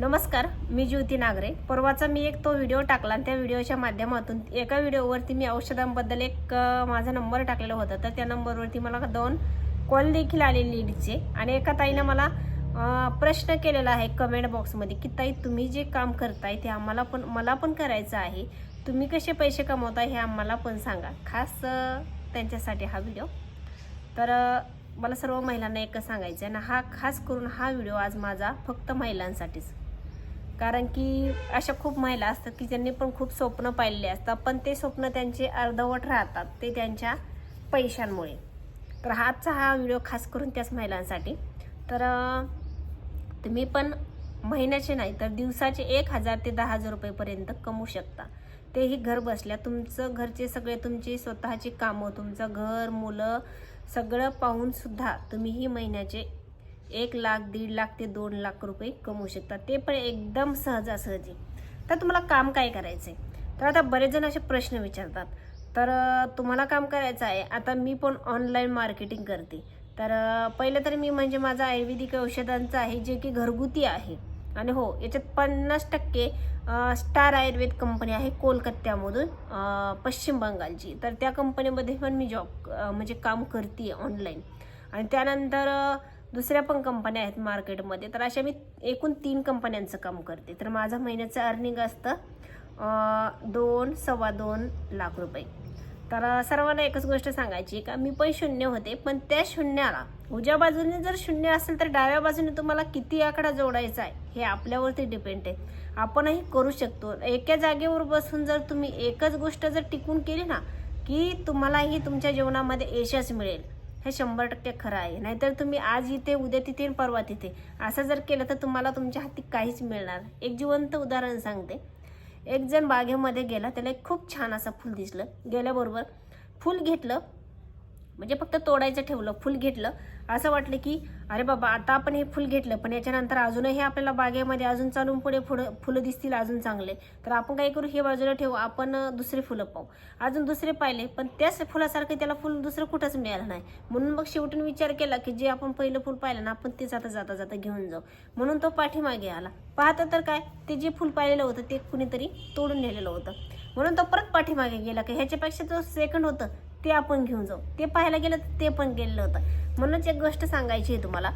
नमस्कार मी ज्योती नागरे. परवाचा मी एक तो व्हिडिओ टाकला आणि त्या व्हिडिओच्या माध्यमातून एका व्हिडिओवरती मी औषधांबद्दल एक माझा नंबर टाकलेला होता. तर त्या नंबरवरती मला दोन कॉल देखील आले लीडचे आणि एका ताईनं मला प्रश्न केलेला आहे कमेंट बॉक्समध्ये की ताई तुम्ही जे काम करताय ते आम्हाला पण मला पण करायचं आहे. तुम्ही कसे पैसे कमवताय हे आम्हाला पण सांगा. खास त्यांच्यासाठी हा व्हिडिओ तर मला सर्व महिलांना एकच सांगायचं आहे आणि हा खास करून हा व्हिडिओ आज माझा फक्त महिलांसाठीच. कारण की अशा खूप महिला असतात की ज्यांनी पण खूप स्वप्न पाहिलेले असतात पण ते स्वप्न त्यांचे अर्धवट राहतात ते त्यांच्या पैशांमुळे. तर आजचा हा व्हिडिओ खास करून त्याच महिलांसाठी. तर तुम्ही पण महिन्याचे नाही तर दिवसाचे एक हजार ते दहा हजार रुपयेपर्यंत कमवू शकता. तेही घर बसल्या तुमचं घरचे सगळे तुमची स्वतःची कामं तुमचं घर मुलं सगळं पाहूनसुद्धा तुम्ही ही महिन्याचे एक लाख दीड लाख ते दोन लाख रुपये कमवू शकता ते पण एकदम सहजासहजी तर तुम्हाला काम काय करायचं आहे तर आता बरेच जण असे प्रश्न विचारतात. तर तुम्हाला काम करायचं आहे. आता मी पण ऑनलाईन मार्केटिंग करते. तर पहिलं तर मी म्हणजे माझं आयुर्वेदिक औषधांचं आहे जे की घरगुती आहे. आणि हो याच्यात पन्नास टक्के स्टार आयुर्वेद कंपनी आहे कोलकात्यामधून पश्चिम बंगालची. तर त्या कंपनीमध्ये पण मी जॉब म्हणजे काम करते ऑनलाईन आणि त्यानंतर दुसऱ्या पण कंपन्या आहेत मार्केटमध्ये. तर अशा मी एकूण तीन कंपन्यांचं काम करते. तर माझं महिन्याचं अर्निंग असतं दोन सव्वा दोन लाख रुपये. तर सर्वांना एकच गोष्ट सांगायची का मी पण शून्य होते पण त्या शून्याला उजव्या बाजूने जर शून्य असेल तर डाव्या बाजूने तुम्हाला किती आकडा जोडायचा आहे हे आपल्यावरती डिपेंड आहे. आपणही करू शकतो. एका जागेवर बसून जर तुम्ही एकच गोष्ट जर टिकून केली ना की तुम्हालाही तुमच्या जीवनामध्ये यशच मिळेल. हे शंभर टक्के खरं आहे. नाहीतर तुम्ही आज इथे उद्या तिथे आणि परवा तिथे. असं जर केलं तर तुम्हाला तुमच्या हाती काहीच मिळणार एक जिवंत उदाहरण सांगते. एक जण बागेमध्ये गेला त्याला एक खूप छान असं फुल दिसलं. गेल्याबरोबर फुल घेतलं म्हणजे फक्त तोडायचं ठेवलं फुल घेतलं. असं वाटलं की अरे बाबा आता आपण हे फुल घेतलं पण याच्यानंतर अजूनही आपल्याला बागेमध्ये अजून चालून पुढे फुलं फुलं दिसतील अजून चांगले. तर आपण काय करू हे बाजूला ठेवू आपण दुसरे फुलं पाहू. अजून दुसरे पाहिले पण त्याच फुलासारखं त्याला फुल दुसरं कुठंच मिळालं नाही. म्हणून मग शेवटून विचार केला की जे आपण पहिलं फुल पाहिलं ना आपण ते जाता जाता जाता घेऊन जाऊ. म्हणून तो पाठीमागे आला. पाहता तर काय ते जे फुल पाहिलेलं होतं ते कुणीतरी तोडून नेलेलं होतं. म्हणून तो परत पाठीमागे गेला की ह्याच्यापेक्षा जो सेकंड होतं. ते आपण घेऊन जाऊ. ते पाहायला गेलं तर ते पण गेलेलं होतं. म्हणूनच एक गोष्ट सांगायची आहे तुम्हाला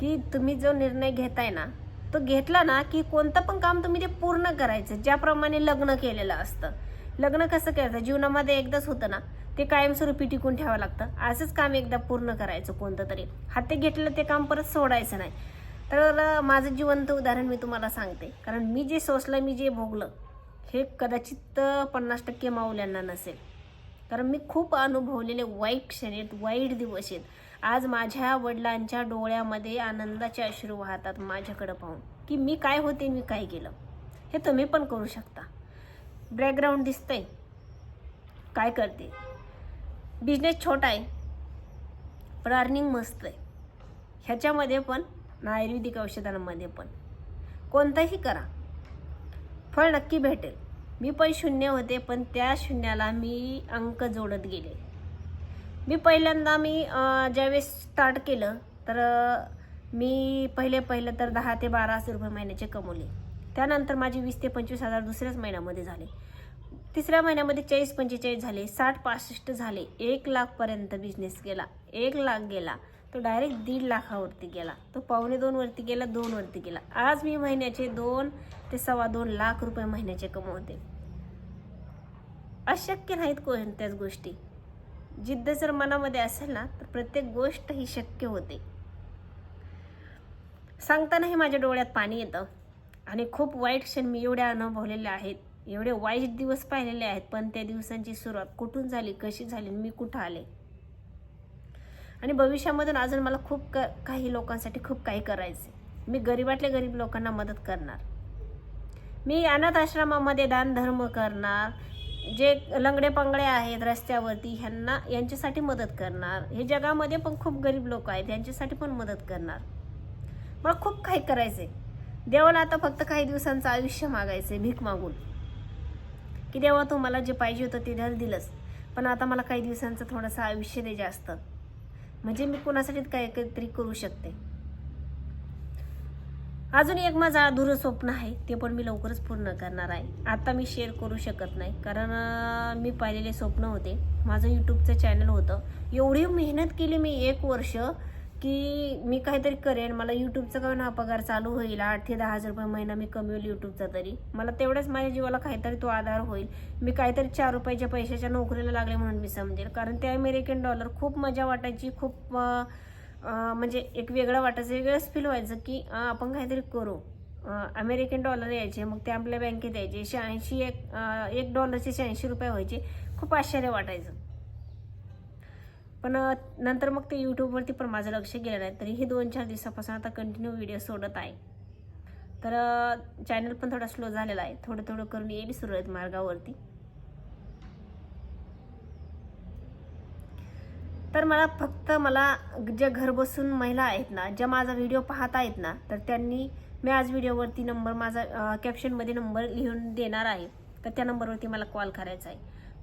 की तुम्ही जो निर्णय घेताय ना तो घेतला ना की कोणतं पण काम तुम्ही ते पूर्ण करायचं ज्याप्रमाणे लग्न केलेलं असतं. लग्न कसं करायचं? जीवनामध्ये एकदाच होतं ना ते कायमस्वरूपी टिकून ठेवावं लागतं. असंच काम एकदा पूर्ण करायचं कोणतं तरी. हाती घेतलं ते काम परत सोडायचं नाही. तर माझं जिवंत उदाहरण मी तुम्हाला सांगते. कारण मी जे सोसलं मी जे भोगलं हे कदाचित पन्नास टक्के माऊल्यांना नसेल. कारण मी खूप अनुभवलेले वाईट क्षण आहेत वाईट दिवस आहेत. आज माझ्या वडिलांच्या डोळ्यामध्ये आनंदाचे अश्रू वाहतात माझ्याकडं पाहून. की मी काय होते मी काय केलं? हे तुम्ही पण करू शकता. बॅकग्राऊंड दिसतंय. काय करते? बिझनेस छोटा आहे. पण अर्निंग मस्त आहे. ह्याच्यामध्ये पण आयुर्वेदिक औषधांमध्ये पण. कोणतंही करा. फळ नक्की भेटेल. मी पण शून्य होते पण त्या शून्याला मी अंक जोडत गेले. मी पहिल्यांदा मी ज्यावेळेस स्टार्ट केलं तर मी पहिले पहिलं तर दहा ते बारा हजार रुपये महिन्याचे कमवले. त्यानंतर माझे वीस ते पंचवीस हजार दुसऱ्याच महिन्यामध्ये झाले. तिसऱ्या महिन्यामध्ये चाळीस पंचेचाळीस झाले साठ पासष्ट झाले एक लाखपर्यंत बिझनेस गेला एक लाख गेला. तो डायरेक्ट दीड लाखावरती गेला. तो पावणे दोनवरती गेला दोनवरती गेला. आज मी महिन्याचे दोन ते सव्वा दोन लाख रुपये महिन्याचे कमवते. अशक्य नाहीत कोणत्याच गोष्टी. जिद्द जर मनामध्ये असेल ना तर प्रत्येक गोष्ट ही शक्य होते. सांगतानाही माझ्या डोळ्यात पाणी येतं. आणि खूप वाईट क्षण मी एवढ्या अनुभवलेले आहेत. एवढे वाईट दिवस पाहिलेले आहेत. पण त्या दिवसांची सुरुवात कुठून झाली कशी झाली आणि मी कुठं आले? आणि भविष्यामधून अजून मला खूप क काही लोकांसाठी खूप काही करायचे मी गरीबातल्या गरीब लोकांना मदत करणार. मी अनाथ आश्रमामध्ये दानधर्म करणार. जे लंगडे पंगडे आहेत रस्त्यावरती ह्यांना यांच्यासाठी मदत करणार. हे जगामध्ये पण खूप गरीब लोक आहेत यांच्यासाठी पण मदत करणार. मला खूप काही करायचे देवाला आता फक्त काही दिवसांचं आयुष्य मागायचं भीक मागून. की देवा तू मला जे पाहिजे होतं ते धर दिलंच पण आता मला काही दिवसांचं थोडंसं आयुष्य दे जास्त. म्हणजे मी कोणासाठी काय काहीतरी करू शकते. अजून एक माझं अधुरं स्वप्न आहे ते पण मी लवकरच पूर्ण करणार आहे. आता मी शेअर करू शकत नाही कारण मी पाहिलेले स्वप्न होते. माझं यूट्यूबचं चॅनल होतं. एवढी मेहनत केली मी एक वर्ष की मी काहीतरी करेन. मला यूट्यूबचा का ना पगार चालू होईल. आठ ते दहा हजार रुपये महिना मी कमवेल यूट्यूबचा तरी. मला तेवढ्याच माझ्या जीवाला काहीतरी तो आधार होईल. मी काहीतरी चार रुपयाच्या पैशाच्या नोकरीला लागले म्हणून मी समजेल. कारण ते अमेरिकन डॉलर खूप मजा वाटायची. खूप म्हणजे एक वेगळं वाटायचं. वेगळंच फील व्हायचं की आपण काहीतरी करू. अमेरिकन डॉलर यायचे. मग ते आपल्या बँकेत यायचे. शहाऐंशी एक एक डॉलरचे शहाऐंशी रुपये व्हायचे. खूप आश्चर्य वाटायचं. पण नंतर मग ते यूट्यूबवरती पण माझं लक्ष गेलं नाही. तरी हे दोन चार दिवसापासून आता कंटिन्यू व्हिडिओ सोडत आहे. तर चॅनल पण थोडा स्लो झालेला आहे. थोडं थोडं करून येईल सुरळीत मार्गावरती. तर मला फक्त मला ज्या घर बसून महिला आहेत ना ज्या माझा व्हिडिओ पाहत आहेत ना तर त्यांनी मी आज व्हिडिओवरती नंबर माझा कॅप्शनमध्ये नंबर लिहून देणार आहे. तर त्या नंबरवरती मला कॉल करायचा आहे.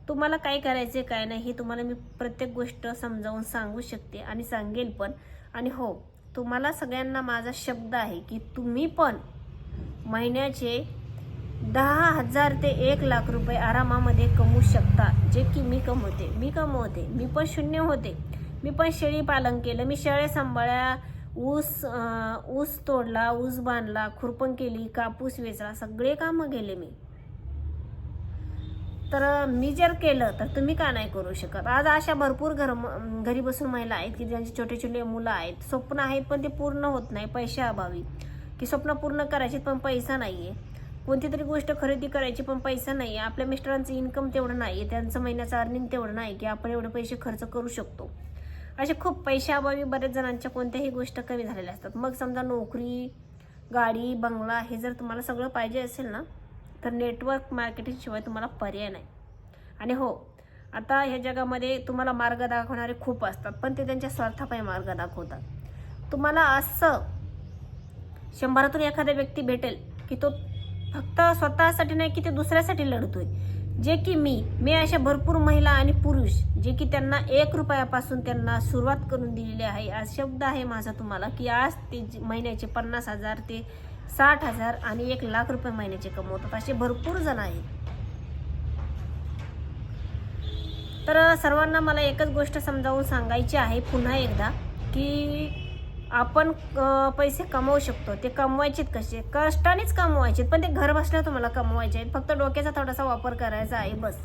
तुम्हाला काय करायचे काय नाही हे तुम्हाला मी प्रत्येक गोष्ट समजावून सांगू शकते आणि सांगेल पण. आणि हो तुम्हाला सगळ्यांना माझा शब्द आहे की तुम्ही पण महिन्याचे दहा हजार ते एक लाख रुपये आरामामध्ये कमवू शकता जे की मी कमवते. मी कमवते मी पण शून्य होते. मी पण शेळी पालन केलं. मी शेळ्या सांभाळ्या ऊस ऊस तोडला ऊस बांधला खुरपण केली कापूस वेचला सगळे कामं गेले मी. तर मी जर केलं तर तुम्ही का नाही करू शकत? आज अशा भरपूर घर घरी बसून महिला आहेत की ज्यांचे छोटे छोटे मुलं आहेत. स्वप्न आहेत पण ते पूर्ण होत नाही पैशाअभावी की स्वप्न पूर्ण करायचे पण पैसा नाहीये. कोणती तरी गोष्ट खरेदी करायची पण पैसा नाही आहे आपल्या मिस्टरांचं इन्कम तेवढं नाही आहे त्यांचं महिन्याचं अर्निंग तेवढं नाही की आपण एवढे पैसे खर्च करू शकतो. असे खूप पैशाअभावी बऱ्याच जणांच्या कोणत्याही गोष्ट कमी झालेल्या असतात. मग समजा नोकरी गाडी बंगला हे जर तुम्हाला सगळं पाहिजे असेल ना तर नेटवर्क मार्केटिंगशिवाय तुम्हाला पर्याय नाही. आणि हो आता ह्या जगामध्ये तुम्हाला मार्ग दाखवणारे खूप असतात पण ते त्यांच्या स्वार्थापायी मार्ग दाखवतात. तुम्हाला असं शंभरातून एखादा व्यक्ती भेटेल की तो फक्त स्वतःसाठी नाही की ते दुसऱ्यासाठी लढतोय. जे की मी मी अशा भरपूर महिला आणि पुरुष जे की त्यांना एक रुपयापासून त्यांना सुरुवात करून दिलेली आहे. आज शब्द आहे माझा तुम्हाला की आज ते महिन्याचे पन्नास हजार ते साठ हजार आणि एक लाख रुपये महिन्याचे कमवतात. असे भरपूर जण आहेत. तर सर्वांना मला एकच गोष्ट समजावून सांगायची आहे पुन्हा एकदा की आपण पैसे कमवू शकतो. ते कमवायचेत कसे? कष्टानेच कमवायचे पण ते घर बसल्या तुम्हाला कमवायचे आहेत. फक्त डोक्याचा थोडासा वापर करायचा आहे बस.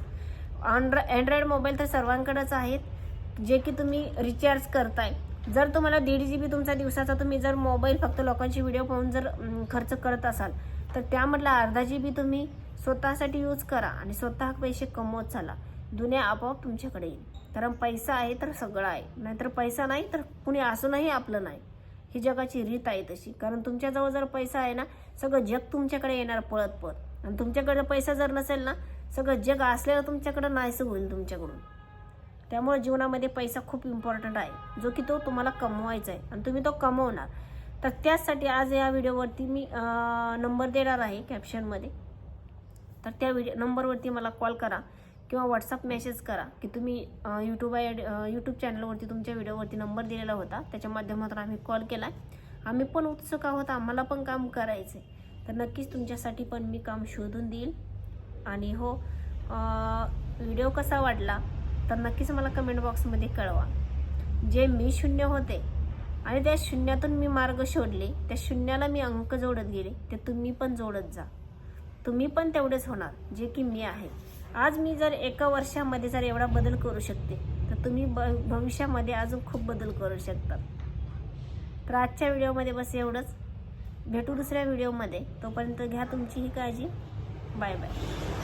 अँड्रॉ अँड्रॉइड मोबाईल तर सर्वांकडेच आहेत जे की तुम्ही रिचार्ज करताय. जर तुम्हाला दीड जी बी तुमचा दिवसाचा तुम्ही जर मोबाईल फक्त लोकांची व्हिडिओ पाहून जर खर्च करत असाल तर त्यामधला अर्धा जी बी तुम्ही स्वतःसाठी यूज करा आणि स्वतः पैसे कमवत चाला. दुनिया आपोआप तुमच्याकडे येईल. कारण पैसा आहे तर सगळं आहे. नाहीतर पैसा नाही तर कुणी असूनही आपलं नाही. ही जगाची रीत आहे तशी. कारण तुमच्याजवळ जर पैसा आहे ना सगळं जग तुमच्याकडे येणार पळत पळत आणि तुमच्याकडे पैसा जर नसेल ना सगळं जग असलेलं तुमच्याकडं नाहीसं होईल तुमच्याकडून. त्यामुळे जीवनामध्ये पैसा खूप इम्पॉर्टंट आहे. जो की तो तुम्हाला कमवायचा आहे. आणि तुम्ही तो कमवणार. तर त्याचसाठी आज या व्हिडिओवरती मी नंबर देणार आहे कॅप्शनमध्ये तर त्या व्हिडिओ नंबरवरती मला कॉल करा किंवा व्हॉट्सअप मेसेज करा की तुम्ही यूट्यूब यूट्यूब चॅनलवरती तुमच्या व्हिडिओवरती नंबर दिलेला होता. त्याच्या माध्यमातून आम्ही कॉल केला. आम्ही पण उत्सुक आहोत. आम्हाला पण काम करायचं आहे तर नक्कीच तुमच्यासाठी पण मी काम शोधून देईल. आणि हो व्हिडिओ कसा वाटला? तर नक्कीच मला कमेंट बॉक्समध्ये कळवा. जे मी शून्य होते आणि त्या शून्यातून मी मार्ग शोधले त्या शून्याला मी अंक जोडत गेले ते तुम्ही पण जोडत जा. तुम्ही पण तेवढेच होणार जे की मी आहे. आज मी जर एका वर्षामध्ये जर एवढा बदल करू शकते तर तुम्ही ब भविष्यामध्ये अजून खूप बदल करू शकतात तर आजच्या व्हिडिओमध्ये बस एवढंच. भेटू दुसऱ्या व्हिडिओमध्ये. तोपर्यंत घ्या तुमची ही काळजी. Bye bye.